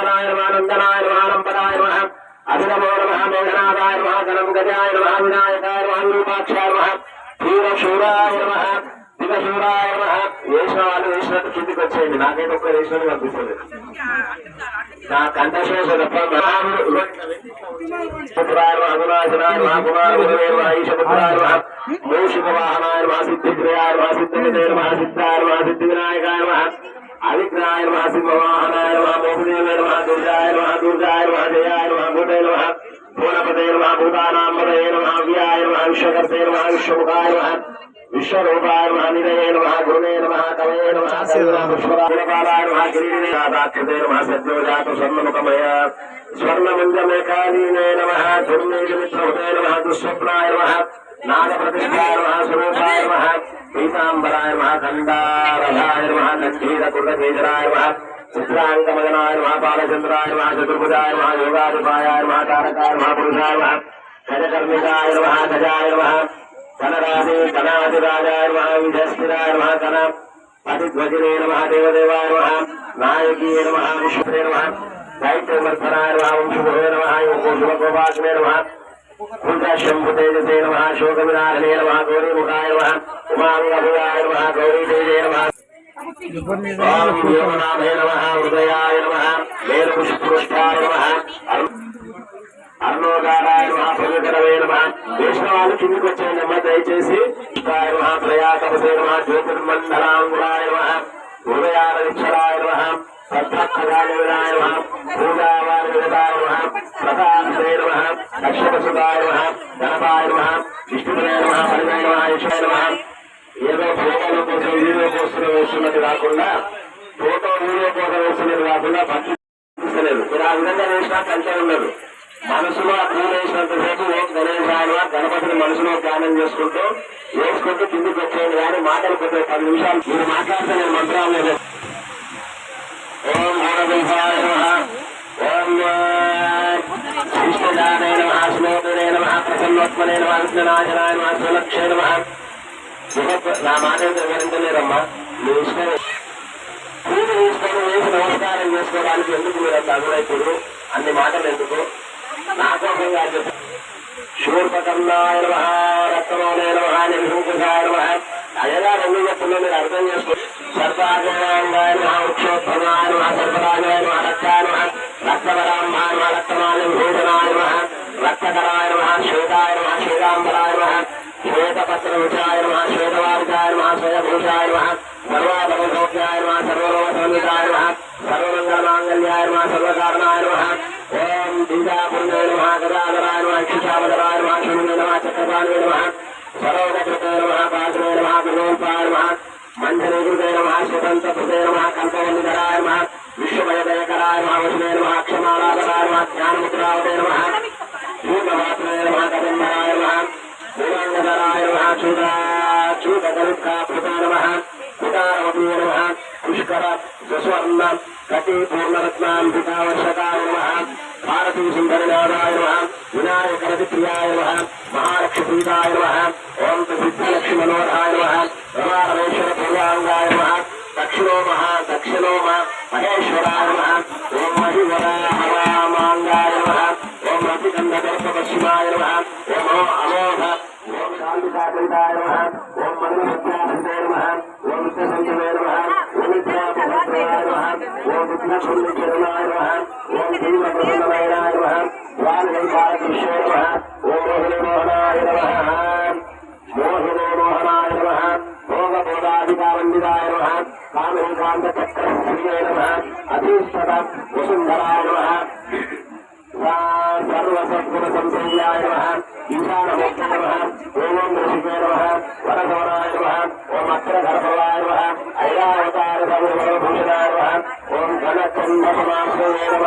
నమ మహావనాయ నమ నందనాయ నమ లంబరాయ నమ అభినమో నమ మేఘనాథాయ నమ గణం గజాయ నమ వినాయకాయ నమ విరూపాక్షాయ నమ వీరశూరాయ దివశూరాయ నమ. వేసిన వాళ్ళు వేసినట్టు కిందికి వచ్చేయండి. నాకైతే ఒక్క వేసినట్టు కనిపిస్తుంది నా కంఠశేష తప్ప మహాపురాయ అగుణాశనాయ నమ కుమార గురువే ఈశపుత్రాయ మూషిక వాహనాయ నమ సిద్ధిప్రియాయ నమ సిద్ధివిదే నమ సిద్ధాయ నమ సిద్ధి వినాయకాయ నమ అవిఘ్నాయ నమ సింహవాహనాయ నమ మోహదేవే నమ దుర్గాయ నమ దుర్గాయ నమ జయాయ నమ భూతే నమ పూర్ణపదే నమ భూతానాంబదే నమ వ్యాయ నమ విశ్వకర్తే నమ విశ్వముఖాయ నమ విశ్వరూపాయ నమ నిదయే నమ గురువే నమ కవే నమ పుష్పరాయ నమ గిరిజనే రాధాక్షతే నమ సద్యోజాత స్వర్ణముఖమయ స్వర్ణమంజమేకాలీనే నమ దుర్మేజమిత్రహృతే నమ దుస్వప్నాయ నమ నాగప్రతిష్ఠాయ నమ మహాస్వరూపాయ నమ పీతాంబరాయ నమ ఖండారథాయ నమ కక్షీరకుటకేజరాయ చిత్రాంగమగనాయ నమ బాలచంద్రాయ నమ చతుర్భుజాయ నమ యోగాధిపాయ నమ తారకాయ నమ పురుషాయ నమ గజకర్మికాయ నమ గజాయ నమ కనరాజే కనాదిరాజాయ నమ విజయస్థిరాయ నమ కన అతిధ్వజనే నమ దేవదేవాయ నమ నాయకీ నమ విశ్వే నమ దైత్యవర్ధనాయ నమ వంశుభే నమ యోగోశుభగోపాసనే నమ శంభుతేజసే నమ శోకవినాశనే నమ గౌరీముఖాయ నమ ఉమాంగభుయాయ నమ గౌరీతేజే నమ ఓం వ్యోమనాభే నమ హృదయాయ నమ వేదపుష్పృష్టాయ నమ అర్ణోగారాయ నమ నమ వేసిన కిందికి వచ్చాయనమ్మ దయచేసి పుష్పాయ నమ జ్యోతిర్మండలాంగురాయ నమ హృదయాలక్షరాయ నమ పూజావారి విగతాయ నమ గణపాయ నమ విష్ణుపదే నమ ఏదో ఫోటోల కోసం వీడియో కోసం వేస్తున్నది కాకుండా ఫోటో వీడియో కోసం వేస్తున్నది కాకుండా భక్తి లేదు మీరు ఆ విధంగా వేసినా కంటే ఉండదు మనసులో ఆ పూలు ఓం గణేశాయ గణపతిని మనసులో ధ్యానం చేసుకుంటూ వేసుకుంటూ కిందికి వచ్చేయండి కానీ మాటలు కొద్దిగా పది నిమిషాలు మీరు మాట్లాడితే నేను మంత్రాలు లేదు ఓం భూరదేశాయ నమ ఓం కృష్ణదానే నమ శ్లోకనే నమ ప్రసన్నోత్మనే నమ విఘ్ననాశనాయ నమ. సులక్షే నమ. నా మాట వివరించలేరమ్మా మీ ఇష్టం వేసి నమస్కారం చేసుకోవడానికి ఎందుకు మీరు అంత అదురైపోరు అన్ని మాటలు ఎందుకు? నా కోసం కాదు చెప్పు. శూర్పకర్ణాయ నమ నమ నమ. రెండు చెప్పుల్లో మీరు అర్థం చేసుకో సర్వాజయాంగాయ నమ వృక్షోత్పన్నాయ నమ సర్వరాజాయ నమ రక్తాయ నమ రక్తవరాంభాయ నమ రక్తమాల భూషణాయ నమ రక్తకరాయ నమ శ్వేతాయ నమ శ్వేతాంబరాయ నమ శ్వేతపత్రవృషాయ నమ శ్వేతవారికాయ నమ స్వయభూషాయ నమ సర్వాభరసౌఖ్యాయ నమ సర్వలోకసంవితాయ నమ సర్వమంగళమాంగళ్యాయ నమ సర్వకారణాయ నమ ఓం దీదాపుణ్యాయ నమ గదాధరాయ నమ దక్షిణో మహా దక్షిణో మహేశ్వరాయ ఓం మహివర హరామాంగాయ ఓం రతికందర్ప పశ్చిమాయ ఓం అమోఘ ఓం శాంతికాయ ఓం మనుష్యాయ ఓం విశ్వసంజయ నమ ఓం విద్యాపహత్రాయ ఓం విద్యాపుణ్యచరణాయ ఓం ఓం మోహనమోహనాయ నమ మోహినో మోహనాయ నమ భోగబోధాధికారండితాయ నమ కామేకాంత చక్రస్త్రియే నమ. అధీష్టత వసుంధరాయ నమ. సర్వసద్గుణ సంశయ్యాయ నమ. ఈశానమూర్తి నమ. ఓం ఋషికే నమ. వరగౌరాయ నమ. ఓం అగ్రగర్భవాయ నమ. ఐరావతార సర్వభూషణాయ నమ. ఓం ఘనచండ సమాశ్రయ నమ.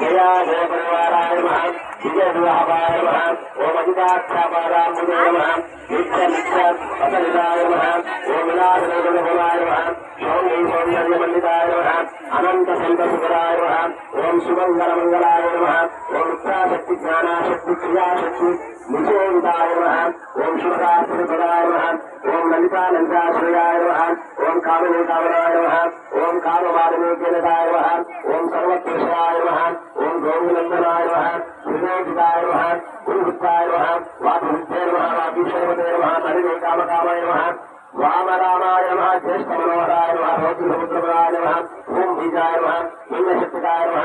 జయా జయ పరివారాయ నమ. విజయ వివాహాయ నమ ఓం అజితాక్షాపాదాంబుజే నమ. నిత్య నిత్య అసలిదాయ నమ ఓం వినాశ అనంత సంతసుకరాయ నమ. ఓం సుమంగళ మంగళాయ నమ. ఓం ఇచ్చాశక్తి జ్ఞానాశక్తి క్రియాశక్తి నిజేందాయ నమ ఓం శుభరాత్రిపదాయ నమ ఓం లలితానందాశ్రయాయ నమ ఓం కామినీ కామనాయ నమ ఓం కామవారిమేకేనదాయ నమ ఓం సర్వపురుషాయ నమ ఓం గోవినందనాయ నమ. త్రివేదికాయ నమ గురువృత్తాయ నమ వాపివిద్యే నమ వాపీశ్వరవతే నమ తరివే కామకామాయ నమ వామరామాయ నమ జ్యేష్ఠ మనోహరాయ నమ రోగిసముద్రపదాయ నమ ఓం బీజాయ నమ లింగశక్తికాయ నమ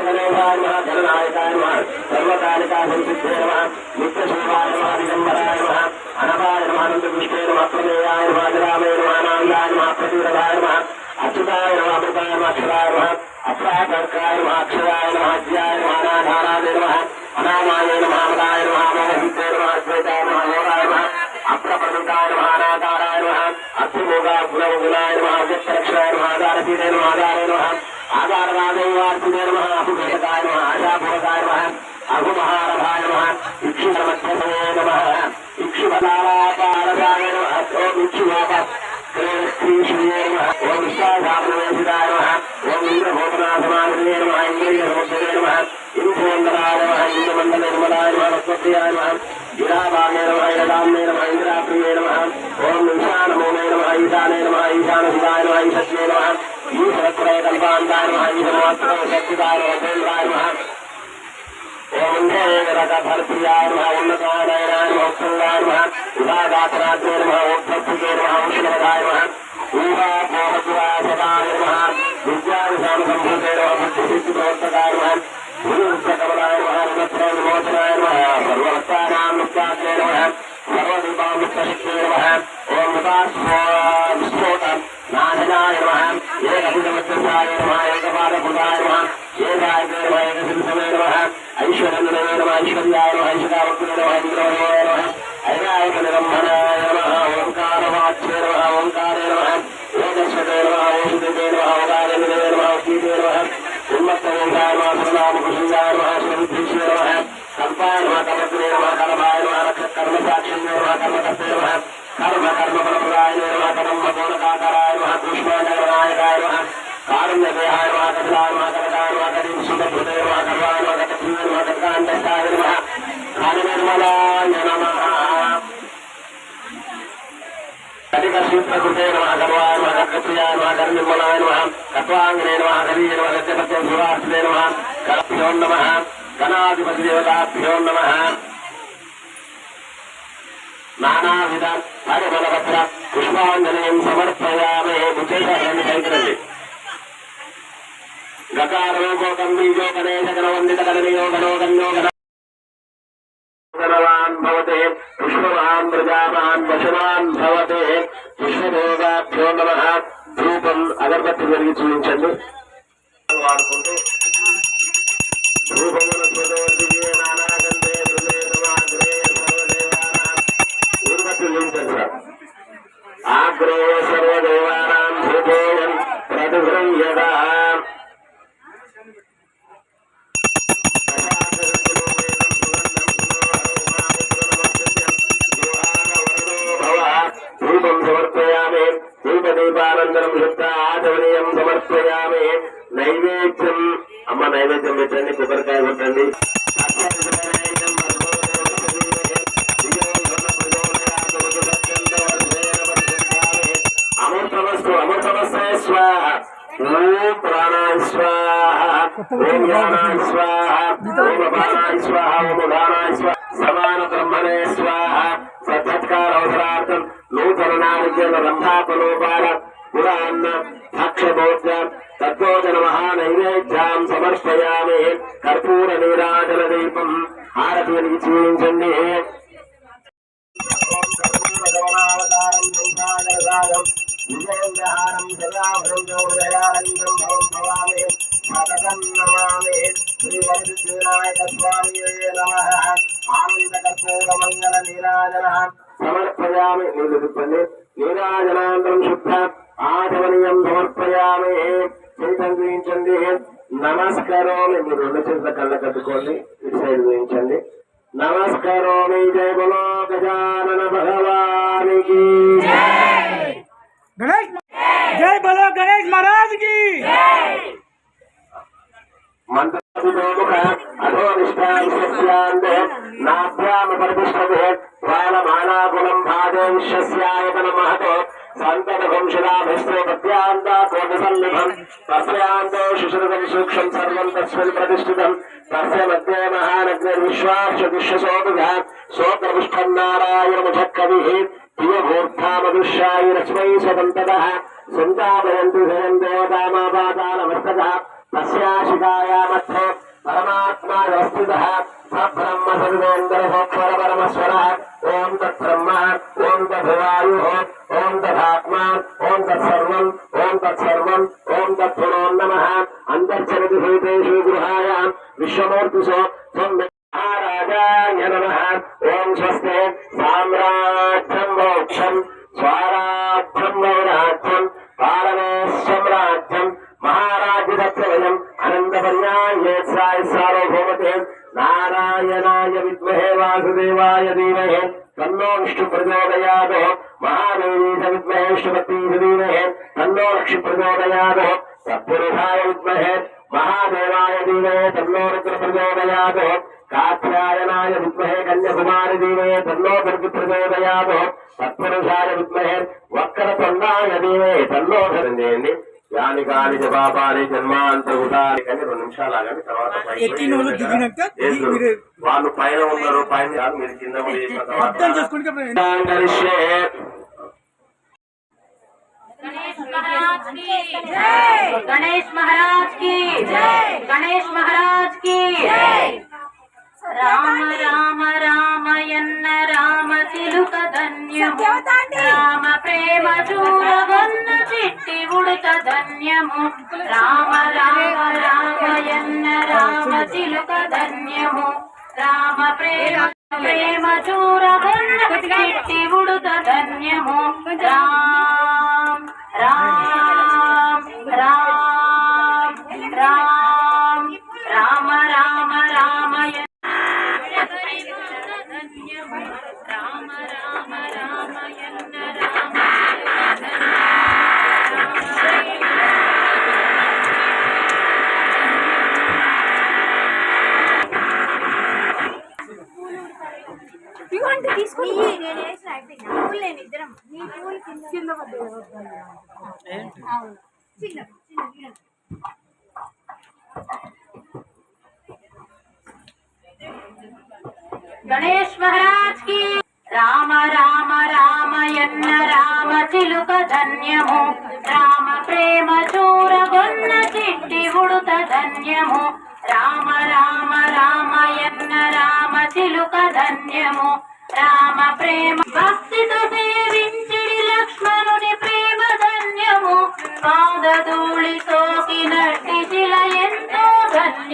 నమ గణనాయకాయ నమ సర్వకాలికా సంసిద్ధే నమ నమ దిగంబరాయ నమ అనపాయ నమ ప్రమేయాయ నమ అజరామయ నమ ఆనందాయ నమ ప్రతిరథాయ నమ అచ్యుతాయ నమ అమృతాయ నమ అక్షరాయ నమ అప్రాకర్కాయ నమ అక్షరాయ నమ అజ్యాయ నమ అనాధారాయ నమ అనామాయ నమ అమదాయ నమ అమోహితే నమ అద్వైతాయ నమ హోరాయ నమ అప్రపరితాయ నమ అనాధారాయ నమ అర్థమోగా గుణగుణాయ నమ అవ్యక్తరక్షాయ నమ ఆధారతీరే నమ ఆధారే నమ ఆధారరాజైవార్తిదే నమ అభుఘటకాయ నమ ఆశాభువకాయ నమ నమ నమ ఇంద్రియసముద్రే నమ ఇంద్రోందరాయ నమ ఇంద్రమండల నిర్మలాయ నమ వస్వత్యాయ నమ గిరాభాగే నమ ఐరదామ్నే నమ ఇంద్రాప్రియే నమ ఓం ఈశానమూలే నమ ఈశానే నమ ఈశానసుదాయ నమ ఈశత్యే నమ ఈశ్వరత్రయ కల్పాంతాయ నమ ఈశమాత్ర శక్తిదాయ నమ కేంద్రాయ నమ ఓం భర్ప్రియాయ నమ ఉన్నతాయ నమ ఉత్సంగాయ నమ ఉదాగాత్రాగ్రే నమ ఓత్పత్తికే నమ ఔషధవదాయ الله السلام بسم الله الرحمن الرحيم കർത്തായ കർമ്മത്തിനേറുക കർമായുക കർമ്മസാക്ഷിനേറുക കർമ്മകർത്തേറുക കർമ്മ കർമ്മപ്രദായനേറുക കർമ്മബോധകാതരായുക കൂഷ്മാനായകായുക കാരുണ്യദേഹായുക കർത്തായുക കർത്തായുക കരീം സുഖഭൃതേറുക കർവായുക കർത്തായുക കർത്താന്തസ്ഥായരുക ധനനിർമ്മലായ కటిక సూత్రకృతే నమ కర్వాయ నమ కర్కప్రియాయ నమ కర్నిర్మలాయ నమ కట్వాంగనే నమ కరీయ నమ గజపత్య సురాశ్రే నమ కరభ్యో నమ గణాధిపతి దేవతాభ్యో నమ నానావిధ పరిమళపత్ర పుష్పాంజలిం సమర్పయామే విశేషాన్ని పైకిరండి గకారోగోకం బీజో గణేశ గణవందిత గణనీయో గణో గణ్యో గణ అగరబత్తి జరిగి చూపించండి. వాడుకుంటూ నానాగంధే చూపించండి సార్. ఆగ్రే సర్వదేవానాం దీపదీపానంతరం శుద్ధ ఆచమనీయం సమర్పయామి. నైవేద్యం అమ్మ నైవేద్యం పెట్టండి కొబ్బరికాయ కొట్టండి. అమృతమస్తు అమృతమస్తే స్వాహ. ఓం ప్రాణాయ స్వాహ. ఓం జ్ఞానాయ స్వాహ. ఓం అపానాయ స్వాహ. ఓం ఉదానాయ స్వాహ. సమాన బ్రహ్మణే స్వాహ. సత్కార అవసరార్థం నూతన నారికేల రంభాపలోపాల పురాన్న భక్షభోజ తద్భోజన మహానైవేద్యాం సమర్పయామి కర్పూర నీరాజన దీపం హారతి చూపించండి ఓం కర్పూర గౌరావతారం భవం భవామి నమామి స్వామి నమ ఆనందకర్పూర మంగళ నీరాజన సమర్పయామి నీళ్ళు చెప్పండి నీరాజనాంతరం శుద్ధ ఆచమనీయం సమర్పయామి. చేతం చూపించండి నమస్కారం మీరు రెండు చేతుల కళ్ళ కట్టుకోండి. ఇటు సైడ్ చూపించండి నమస్కారం జయ బలో గజానన భగవానికి. జై బలో గణేష్ మహారాజ్కి మంత్ర नाभ्यामुपरिष्ठते प्राणमालाकुलं भागे विश्वस्याय नमहते सन्ततवंशुराभिस्त्रोपत्यान्ताकोटिसल्लिभम् तस्यान्तो शिशुरगरिसूक्ष्मं सर्वं तस्मिन् प्रतिष्ठितम् तस्य मध्ये महानग्निर्विश्वार्ष विश्वसोऽभिघात् परमात्मा वस्तुत सब्रह्म सर्वेन्द्र पर परमेश्वर ओम तत्ब्रह्म ओम तद्वायु ओम तथात्मा ओम तत्सर्व ओम तत्सर्व ओम तत्पुरो नम। अंतर्चरति भूतेषु गृहाय विश्वमूर्तिषु महाराजा नम। ओम स्वस्ते साम्राज्यम मोक्षम। ప్రచోదయాద్ కాత్యాయనాయ విద్మహే కన్యాకుమారి ధీమహే తన్నో దుర్గ ప్రచోదయాద్ సత్పురుషాయ విద్మహే వక్రతుండాయ ధీమహే తన్నో ధరం చేయండి యాని కాని చ పాపాని జన్మాంతరుతాని కానీ రెండు నిమిషాలు ఆగండి తర్వాత వాళ్ళు పైన ఉన్నారు పైన మీరు కింద ఉండి చేసిన తర్వాత అర్థం చేసుకుంటే అప్పుడు కరిష్యే. गणेश महाराज की जय गणेश महाराज की जय రామ రామ రామయన్న రామ చిలుక ధన్యము రామ ప్రేమ చూడగొన్న చిట్టి ఉడత ధన్యము రామ రామ రామయన్న రామ చిలుక ధన్యము రామ ప్రేమ ప్రేమ చూరగొన్న చిట్టి ఉడత ధన్యము రామ్ రామ్ రామ్ రామ్ రామ రామ రామయ రామ రామ రామయన్న రామ ఇవ్వండి తీసుకుని నేను గణేష్ మహారాజ్కి రామ రామ రామ ఎన్న రామ చిలుక ధన్యము. రామ ప్రేమ చూరగొన్న చిట్టి ఉడుత ధన్యము. రామ రామ రామ ఎన్న రామ చిలుక ధన్యము. రామ ప్రేమ భక్తితో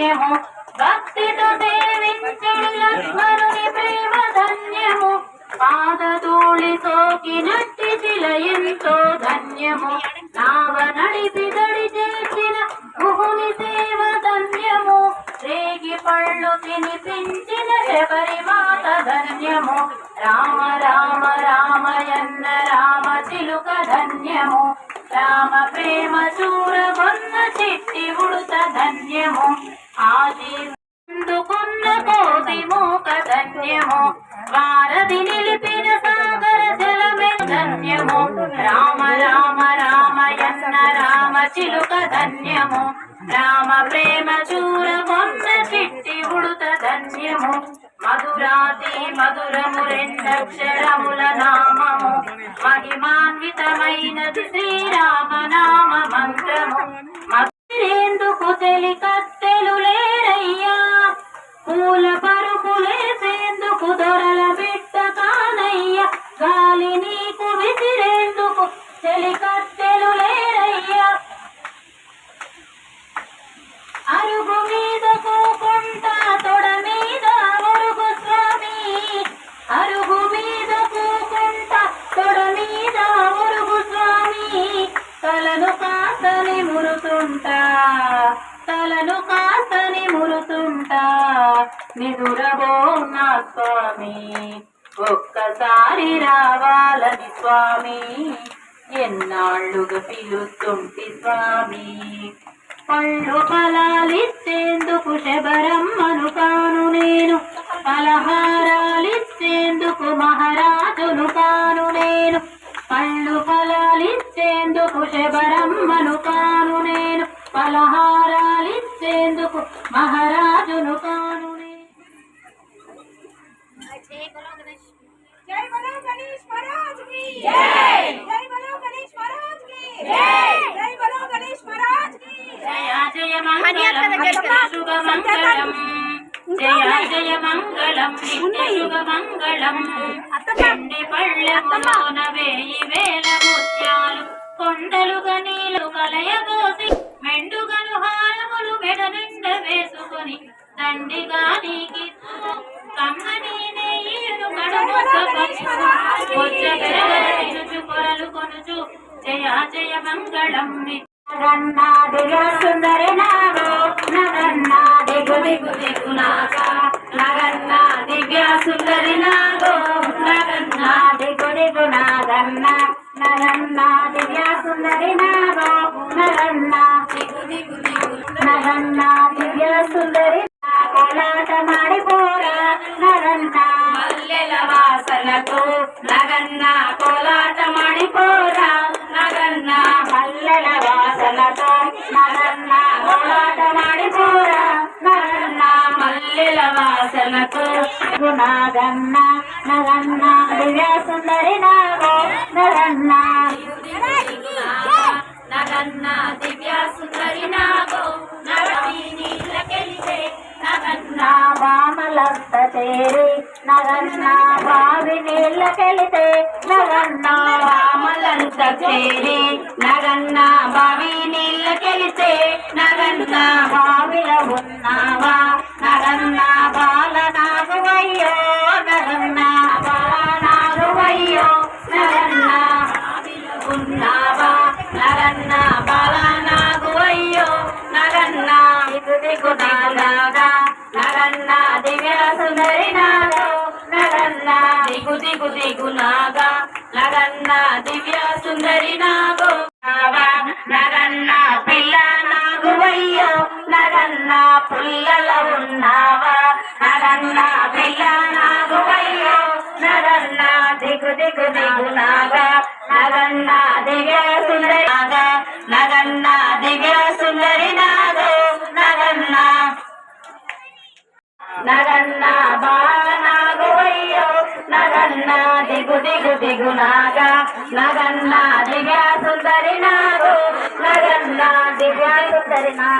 ధన్యము భక్తితో సేవించే లక్ష్మణుని ప్రేమ ధన్యము. పాదధూళి సోకినట్టి శిల ఎంతో ధన్యము. నావ నడిపి దడి చేసిన భూమి సేవ ధన్యము. రేగి పళ్ళు తినిపించిన శబరి మాత ధన్యము. రామ రామ రామయన్న రామ చిలుక ధన్యము. రామ ప్రేమ చూరగొన్న చిట్టి ఉడుత ధన్యము. ఆశీర్వందుకున్న కోటి మూక ధన్యము వారధి నిలిపిన సాగర జలమే ధన్యము రామ రామ రామయన్న రామ చిలుక ధన్యము రామ ప్రేమ చూర చూరగొన్న చిట్టి ఉడుత ధన్యము మధురాతి మధురము రెండక్షరముల నామము మహిమాన్వితమైనది శ్రీరామ నామ మంత్రము. మధురేందుకు తెలి కత్తెలు లేరయ్యా? పూల పరుపులేసేందుకు దొరల పిలుస్తుంటి స్వామి పళ్ళు ఫలాలిచ్చేందుకు శబరమ్మను కాను నేను. పలహారాలిచ్చేందుకు మహారాజును కాను నేను. ఇచ్చేందుకు శబరమ్మను కాను నేను. పలహారాలిచ్చేందుకు మహారాజును కాను నేను. జై బలో గణేష్. మహారాజ్ జై బలో గణేష్ మహారాజ్ జయ జయ మంగళం మంగళం వేయి వేల ముత్యాలు కొండలుగా నీళ్ళు కలయబోసి మెండుగను హారములు మెడ నిండ వేసుకొని దండిగా నీకి కమ్మని నెయ్యిను కొరలు కొనుచు జయ జయ మంగళం నగన్నాదిగా సుందరి నగన్నా దివ్యా సుందరి నాగో నగన్నా దిగు దిగు నాగన్న సుందరి నారో నగన్నా నగన్నా దివ్య సుందరి వాసనకు గుణాగన్న నగన్న దివ్య సుందరి నాగో నగన్న నగన్న దివ్య సుందరి నాగో నగని నీళ్ళకెళితే నగన్న వామలంత చేరి నగన్న బావి నీళ్ళ కెళితే నగన్న వామలంత చేరి నగన్న బావి నీళ్ళ కెళితే నగన్న బావిల ఉన్నావా? నగన్న బాల నాగువయ్యో నగన్న బాల నాగువయ్యో నగన్న బావిల ఉన్నావా? నగన్న బాల నాగువయ్యో నగన్న దిగు దిగు నాగా నగన్న సుందరి నాగో నగన్న దిగు దిగు దిగు నాగా నగన్న దివ్య సుందరి నాగో నగన్న పిల్ల నాగువయ్యో నగన్న పుల్లల ఉన్నావా? నగన్న పిల్ల నాగువయ్యో నగన్న దిగు దిగు దిగు నాగా నగన్న దివ్య సుందరి నాగా నగన్న దివ్య నగన్న బాలనాగువయ్యో నగన్న దిగు దిగు దిగు నాగా నగన్న దిగా సుందరి నాగు నగన్న దిగా సుందరి నా